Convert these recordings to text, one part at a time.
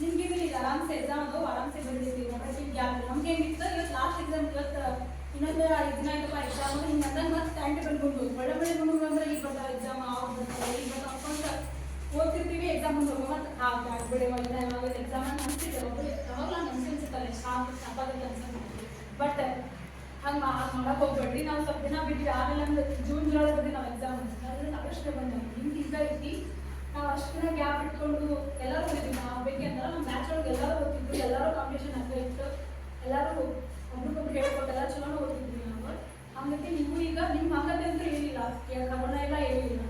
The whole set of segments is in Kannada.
ನಮ್ಗೆ ಆರಾಮ್ಸ್ ಎಕ್ಸಾಮ್ ಆರಾಮ್ಸೆ ಗ್ಯಾಪ್ ನಮ್ಗೆ ಏನಿತ್ತು ಇವತ್ತು ಲಾಸ್ಟ್ ಎಕ್ಸಾಮ್ ಇವತ್ತು ಇನ್ನೊಂದು ಐದು ದಿನ ಆಯ್ತಪ್ಪ ಎಕ್ಸಾಮ್ ಹಿಂಗೆ ಮತ್ತೆ ಟೈಮ್ ಟೇಬಲ್ ಬಂದು ಬಡ ಬೆಳೆ ಬಂದು ಅಂದ್ರೆ ಈಗ ಬರ್ತಾವ ಎಕ್ಸಾಮ್ ಆವಾಗ ಬರ್ತಾವೆ ಈಗ ಬರ್ತಾವೆ ಅನ್ಕೊಂತ ಓದ್ತಿರ್ತೀವಿ ಎಕ್ಸಾಮ್ ಬಂದು ಹೋಗೋ ಮತ್ತೆ ಹಾಂ ಬ್ಯಾಡ್ಬಿಡಿ ಇಲ್ಲ ಯಾವಾಗ ಎಕ್ಸಾಮ್ ಅನ್ಸಿದ್ದೆ ಒಬ್ಬರು ಯಾವಾಗ ನಾನು ಅನ್ಸಿರ್ತಾರೆ ಸಾಕು ಸಾಕಾಗುತ್ತೆ ಅನ್ಸುತ್ತೆ ಬಟ್ ಹಂಗೆ ಹಾಗೆ ಮಾಡಕ್ಕೆ ಹೋಗ್ಬೇಡ್ರಿ. ನಾವು ಸ್ವಲ್ಪ ದಿನ ಬಿಟ್ಟು ಆಮೇಲೆ ನಮ್ದು ಜೂನ್ ಜುಲೈ ಬಂದು ನಾವು ಎಕ್ಸಾಮ್ ಅದ್ರ ಸಾಕಷ್ಟು ಬಂದ ನಿಮ್ಗೆ ಈಗ ಐತಿ ನಾವು ಅಷ್ಟು ದಿನ ಗ್ಯಾಪ್ ಇಟ್ಕೊಂಡು ಎಲ್ಲರೂ ಹೋಗಿದ್ವಿ ನಾವು ಬೇಕಂದ್ರೆ ನಮ್ಮ ಮ್ಯಾಚ್ ಒಳಗೆ ಎಲ್ಲರೂ ಹೋಗ್ತಿದ್ವಿ ಎಲ್ಲರೂ ಕಾಂಪಿಟೇಷನ್ ಆಗ್ತಾ ಇತ್ತು ಎಲ್ಲರೂ ಒಬ್ರಿಗೊಬ್ರು ಹೇಳ್ಕೊಟ್ಟು ಎಲ್ಲ ಚಲೋ ಓದ್ತಿದ್ವಿ ನಾವು ಹಂಗಾಗಿ ನೀವು ಈಗ ನಿಮ್ಮ ಹಂಗತೆ ಕರೋನಾ ಎಲ್ಲ ಹೇಳಿಲ್ಲ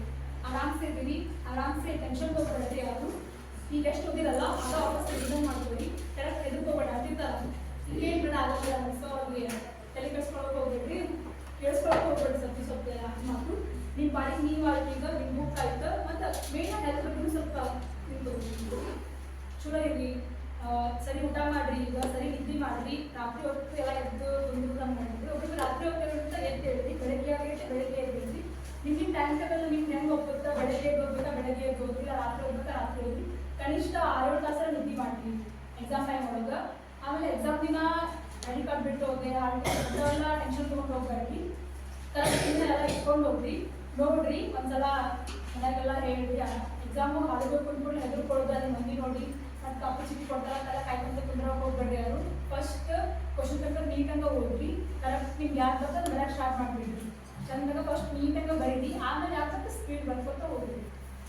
ಆರಾಮ್ಸೆ ಇದ್ದೀವಿ ಆರಾಮ್ಸೆ ಟೆನ್ಷನ್ ಕೊಡ್ಬೇಡ್ರಿ ಯಾರು. ಈಗ ಎಷ್ಟು ಓದಿರಲ್ಲ ಅದ ವಾಪಸ್ ರಿಟರ್ನ್ ಮಾಡ್ತೀವಿ ಕರೆಕ್ಟ್ ಎದುರ್ಕೋಬೇಡ ಅದಿರ್ತಾರ ಏನು ಬೇಡ ಆಗೋದಿಲ್ಲ ಸೊ ಅವ್ರಿಗೆ ತಲೆ ಕೆಡ್ಸ್ಕೊಳಕ್ ಹೋಗ್ಬೇಡ್ರಿ. ಕೇಳಿಸ್ಕೊಳಕ್ ಹೋಗ್ಬೇಡಿ ಸ್ವಲ್ಪ ಸ್ವಲ್ಪ ಮಾತು. ನಿಮ್ಮ ಬಾಡಿ ನೀವು ಈಗ ನಿಮ್ಮ ಬುಕ್ ಆಯ್ತು. ಮತ್ತು ಮೇನ್ ಹೆಲ್ತ್ ಬಗ್ಗೆ ಸ್ವಲ್ಪ ನಿಮ್ದು ಚಲೋ ಇರ್ರಿ ಆ, ಸರಿ ಊಟ ಮಾಡ್ರಿ ಈಗ ಸರಿ ನಿದ್ದೆ ಮಾಡ್ರಿ. ರಾತ್ರಿ ಹೊತ್ತು ಎಲ್ಲ ಎದ್ದು ಒಂದು ಮಾಡಿದ್ರಿ ಒಬ್ಬೊಬ್ಬರು ರಾತ್ರಿ ಹೊತ್ತು ಎದ್ದು ಹೇಳ್ರಿ ಬೆಳಗ್ಗೆ ಆಗೈತೆ ಬೆಳಗ್ಗೆ ಟೈಮ್ ಟೇಬಲ್ ನಿಮ್ಗೆ ಹೆಂಗೆ ಹೋಗ್ಬೇಕಾ ಬೆಳಗ್ಗೆ ಹೋಗ್ಬೇಕಾ ಬೆಳಗ್ಗೆ ಇಲ್ಲ ರಾತ್ರಿ ಹೋಗ್ಬೇಕಾ ರಾತ್ರಿ ಹೋಗಿ ಕನಿಷ್ಠ ಆರೇಳು ತಾಸರ ನಿದ್ದೆ ಮಾಡ್ರಿ ಎಕ್ಸಾಮ್ ಟೈಮ್ ಒಳಗೆ. ಆಮೇಲೆ ಎಕ್ಸಾಮ್ ದಿನ ಐ ಬಿಟ್ಟು ಹೋಗಿ ಎಲ್ಲ ಟೆನ್ಷನ್ ತೊಗೊಂಡು ಹೋಗ್ಬೇಡ್ರಿ ಕರೆಕ್ಟ್ ಎಲ್ಲ ಇಟ್ಕೊಂಡು ಹೋಗ್ರಿ. ನೋಡ್ರಿ, ಒಂದ್ಸಲ ಮನೆಗೆಲ್ಲ ಹೇಳ್ರಿ ಎಕ್ಸಾಮು ಹಾಲಿಗೆ ಕುಂತ್ಕೊಂಡು ಹೆದರ್ಕೊಳ್ಳೋದು ಅಲ್ಲಿ ಮಂದಿ ನೋಡಿ. ಮತ್ತು ಕಾಪಿ ಚಿಕ್ಕ ಕೊಡ್ತಾರ ಅದೆಲ್ಲ ಕಾಯ್ಕೊಂತ ಕುಂದ್ರಕ್ಕೆ ಹೋಗ್ಬೇಡಿ ಯಾರು ಫಸ್ಟ್ ಕ್ವಶನ್ ಪೇಪರ್ ನೀಟಾಗ ಓದ್ರಿ. ಕರೆಕ್ಟ್ ನಿಮ್ಗೆ ಯಾರು ಬರ್ತದೆ ಮನೆಯಾಗ ಸ್ಟಾರ್ಟ್ ಮಾಡಿಬಿಡ್ರಿ. ಚಂದಾಗ ಫಸ್ಟ್ ನೀಟಾಗ ಬರೀರಿ. ಆಮೇಲೆ ಯಾಕಂದ್ರೆ ಸ್ಪೀಡ್ ಬರ್ಕೊತ ಹೋಗ್ರಿ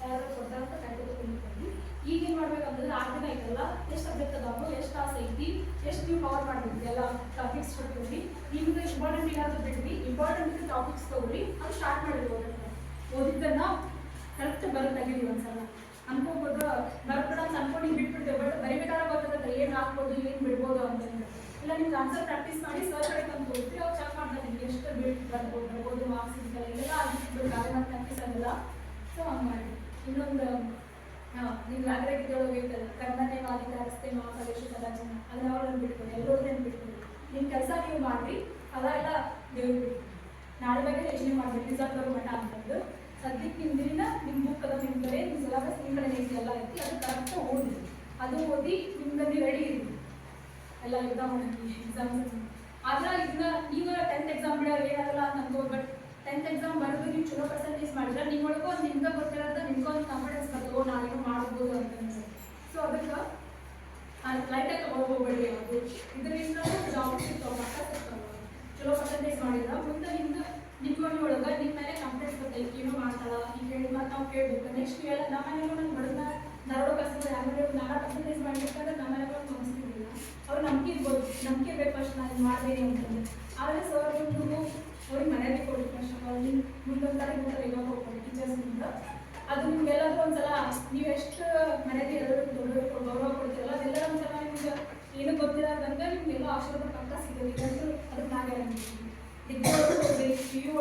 ಯಾರು ಕೊಡ್ತಾರಂತ ಕುಂದ್ರಿ ಈಗ ಏನು ಮಾಡ್ಬೇಕಂತಂದ್ರೆ ಆರು ದಿನ ಐತಲ್ಲ, ಎಷ್ಟು ಸಬ್ಜೆಕ್ಟ್ ಅದಾವು, ಎಷ್ಟು ತಾಸು ಐತಿ, ಎಷ್ಟು ನೀವು ಕವರ್ ಮಾಡ್ಬೇಕು, ಎಲ್ಲ ಟಾಪಿಕ್ಸ್ ಕೊಡ್ತೀವಿ ನಿಮ್ಗೆ ಇಂಪಾರ್ಟೆಂಟ್ ಏನಾದರೂ ಬಿಡ್ರಿ ಇಂಪಾರ್ಟೆಂಟ್ ಟಾಪಿಕ್ಸ್ ತಗೊಳ್ಳಿ ಅದು ಸ್ಟಾರ್ಟ್ ಮಾಡಿ ಓದಕ್ಕೆ. ಓದಿದ್ದನ್ನ ಕರೆಕ್ಟ್ ಬರೋ ತೆಗೀರಿ ಒಂದ್ಸಲ. ಅನ್ಕೋಬೋದು ಬರ್ಬೇಡ ಅಂತ ಅನ್ಕೊಂಡು ಹಿಂಗೆ ಬಿಟ್ಬಿಡ್ತೇವೆ. ಬಟ್ ಬರಿಬೇಕಾದ್ರೆ ಗೊತ್ತಾಗುತ್ತೆ ಏನು ಹಾಕ್ಬೋದು, ಏನು ಬಿಡ್ಬೋದು ಅಂತಂದ್ರೆ ಇಲ್ಲ, ನಿಮ್ಗೆ ಆನ್ಸರ್ ಪ್ರಾಕ್ಟೀಸ್ ಮಾಡಿ ಸರ್ ಕಡೆ ತಂದು ಹೋಗ್ತೀವಿ ಅವ್ರು ಚೆಕ್ ಮಾಡ್ತಾರೆ ಬಿಡ್ ಬರ್ಬೋದು ಬರ್ಬೋದು ಮಾರ್ಕ್ಸ್ ಇದೆಲ್ಲ ಎಲ್ಲ ಆಗಿಬಿಟ್ಟು ಕಾರಣ ಪ್ರಾಕ್ಟೀಸ್ ಸೊ ಹಂಗೆ ಮಾಡಿ ಇನ್ನೊಂದು ನೀವು ನಾಗರಿಕದೊಳಗೆ ಇರ್ತದೆ ಕರ್ಮನೆ ಮಾಲಿಕ ರಸ್ತೆ ಮಹಾಪ್ರದೇಶ ಕದಾಚನ ಅದನ್ನ ಅವ್ರನ್ನ ಬಿಟ್ಕೊಡಿ ಎಲ್ಲರನ್ನ ಬಿಟ್ಕೊಡಿ ನಿಮ್ಮ ಕೆಲಸ ನೀವು ಮಾಡ್ರಿ ಫಲ ಎಲ್ಲ ದೇವ್ರು ಬಿಡಿ ನಾಳೆ ಬಗ್ಗೆ ಯೋಚನೆ ಮಾಡ್ಬೇಕು ರಿಸಲ್ಟ್ ಬರೋ ಮಠ ಅಂತಂದು ಸದ್ಯಕ್ಕೆ ನಿಮ್ಮ ದಿನ ನಿಮ್ಮ ಬುಕ್ ಅದ ನಿಮ್ಮ ಕಡೆ ನಿಮ್ಮ ಸಿಲೆಬಸ್ ನಿಮ್ಮ ಕಡೆ ಎಲ್ಲ ಐತಿ ಅದು ಕರೆಕ್ಟ್ ಓದಿ ಅದು ಓದಿ ನಿಮ್ಮಲ್ಲಿ ರೆಡಿ ಇರಿ. ಎಲ್ಲ ಎಕ್ಸಾಮ್ ಮಾಡಿ ಎಕ್ಸಾಮ್ಸ್ ಆದ್ರೆ ಇದನ್ನ ನೀವು ಟೆಂತ್ ಎಕ್ಸಾಮ್ ಬಿಡೋ ಏನಾಗಲ್ಲ ಅನ್ಕೋಬೋದು ಬಟ್ ಟೆಂತ್ ಎಕ್ಸಾಮ್ ಬರೋದು ನೀವು ಚಲೋ ಪರ್ಸೆಂಟೇಜ್ ಮಾಡಿದ್ರೆ ನಿಮ್ಮೊಳಗೂ ಒಂದು ನಿಮ್ಗೆ ಗೊತ್ತಿರೋದ ನಿಮ್ಗೆ ಒಂದು ಕಾನ್ಫಿಡೆನ್ಸ್ ಬರ್ತದೆ ನಾಳೆಗೂ ಮಾಡ್ಬೋದು ಅಂತ ಸೊ ಅದಕ್ಕೆ ಲೈಟಾಗಿ ತಗೊಂಡು ಹೋಗ್ಬೇಡಿ ಅದು ಇದರಿಂದ ಜಾಬ್ ಸಿಗ್ತಾವೆ ಮಕ್ಕ ಸಿಗ್ತಾವೆ. ಚಲೋ ಪರ್ಸೆಂಟೇಜ್ ಮಾಡಿದ್ರೆ ಮುಂದೆ ನಿಮ್ದು ನಿಮ್ಮ ಒಳಗೆ ನಿಮ್ಮ ಮೇಲೆ ಕಾನ್ಫಿಡೆನ್ಸ್ ಬರ್ತೈತಿ ಏನೋ ಮಾಡ್ತಾಳ ಈಗ ಹೇಳಿ ಮತ್ತೆ ನಾವು ಕೇಳಬೇಕು. ನೆಕ್ಸ್ಟ್ ಎಲ್ಲ ನಮ್ಮ ಮನೆಗೂ ನಂಗೆ ಬಡದ ನರಡು ಕಷ್ಟ ಆಮೇಲೆ ನಾನಾ ಪರ್ಸೆಂಟೇಜ್ ಮಾಡ್ಬೇಕಾದ್ರೆ ನಮ್ಮ ಮನೆಗೂ ಅನಿಸ್ತಿರ್ಲಿಲ್ಲ ಅವ್ರು ನಂಬಿಕೆ ಇರ್ಬೋದು ನಂಬಿಕೆ ಬೇಕು ಅಷ್ಟು ನಾನು ಮಾಡ್ಬೇಡಿ ಅಂತಂದ್ರೆ. ಆಮೇಲೆ ಸರ್ ಒಂದು ಅವ್ರಿಗೆ ಮನೆಯಲ್ಲಿ ಕೊಡಿ ಫಸ್ಟ್ ಆಫ್ ಆಲ್ ಮುಂದೊಂದು ಮುಂದೊಂದು ಮುಂದೆ ಇವಾಗ ಹೋಗ್ಬೋದು ಟೀಚರ್ಸ್ನಿಂದ ಅದು ನಿಮ್ಗೆಲ್ಲರೂ ಒಂದ್ಸಲ ನೀವು ಎಷ್ಟು ಮನೆಯಲ್ಲಿ ಎಲ್ಲರೂ ದೊಡ್ಡವರು ಗೌರವ ಕೊಡ್ತೀರಲ್ಲ, ಅದೆಲ್ಲ ಒಂದ್ಸಲ ನಿಮ್ಗೆ ಏನು ಗೊತ್ತಿರೋದಂದ್ರೆ ನಿಮ್ಗೆಲ್ಲ ಆಶೀರ್ವಾದ ಪಕ್ಕ ಸಿಗೋದಿಲ್ಲ ಅದಕ್ಕೆ ನಾವೇ ಗ್ಯಾರಂಟಿ ಡಿಗ್ರಿ ಒಳಗೆ ಪಿ ಯು